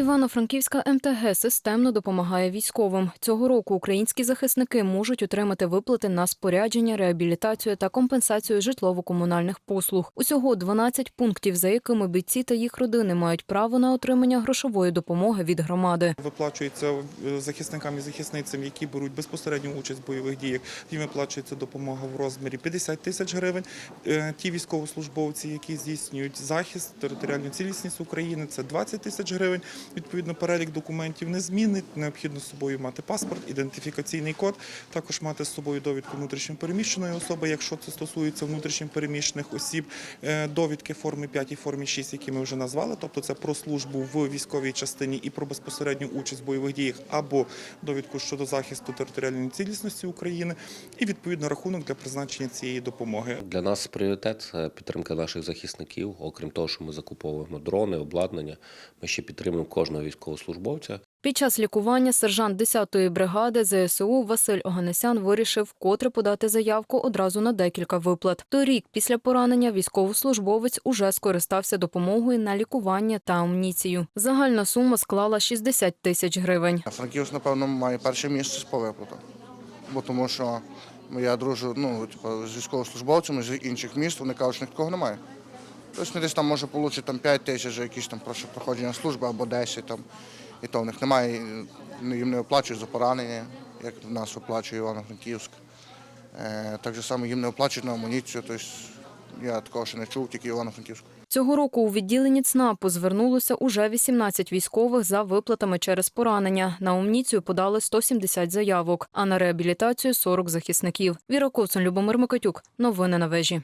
Івано-Франківська МТГ системно допомагає військовим. Цього року українські захисники можуть отримати виплати на спорядження, реабілітацію та компенсацію житлово-комунальних послуг. Усього 12 пунктів, за якими бійці та їх родини мають право на отримання грошової допомоги від громади. Виплачується е, захисникам і захисницям, які беруть безпосередню участь в бойових діях. Їм виплачується допомога в розмірі 50 тисяч гривень. Е, Ті військовослужбовці, які здійснюють захист, територіальну цілісність України, це 20 тисяч гривень. Відповідно, перелік документів не змінить. Необхідно з собою мати паспорт, ідентифікаційний код, також мати з собою довідку внутрішньопереміщеної особи, якщо це стосується внутрішньопереміщених осіб, Е, довідки форми 5 і формі 6, які ми вже назвали, тобто це про службу в військовій частині і про безпосередню участь в бойових діях, або довідку щодо захисту територіальної цілісності України, і відповідно рахунок для призначення цієї допомоги. Для нас пріоритет підтримка наших захисників. Окрім того, що ми закуповуємо дрони, обладнання, ми ще підтримуємо кожного військовослужбовця. Під час лікування сержант 10-ї бригади ЗСУ Василь Оганесян вирішив вкотре подати заявку одразу на декілька виплат. Торік, після поранення, військовослужбовець уже скористався допомогою на лікування та амуніцію. Загальна сума склала 60 тисяч гривень. А Франківськ, напевно, має перше місце по виплатах. Бо тому що я дружу ну, типу, з військовослужбовцями з інших міст, вони кажуть, що ніхто немає. Тобто десь там може отримати там, 5 тисяч за якісь там проходження служби або 10 там. І то в них немає, ну, їм не оплачують за поранення, як в нас оплачує Івано-Франківськ. Е, так само їм не оплачують на амуніцію. Тобто я такого ще не чув, тільки Івано-Франківську. Цього року у відділенні ЦНАПу звернулося уже 18 військових за виплатами через поранення. На амуніцію подали 170 заявок, а на реабілітацію 40 захисників. Віра Коцун, Любомир Микитюк. Новини на вежі.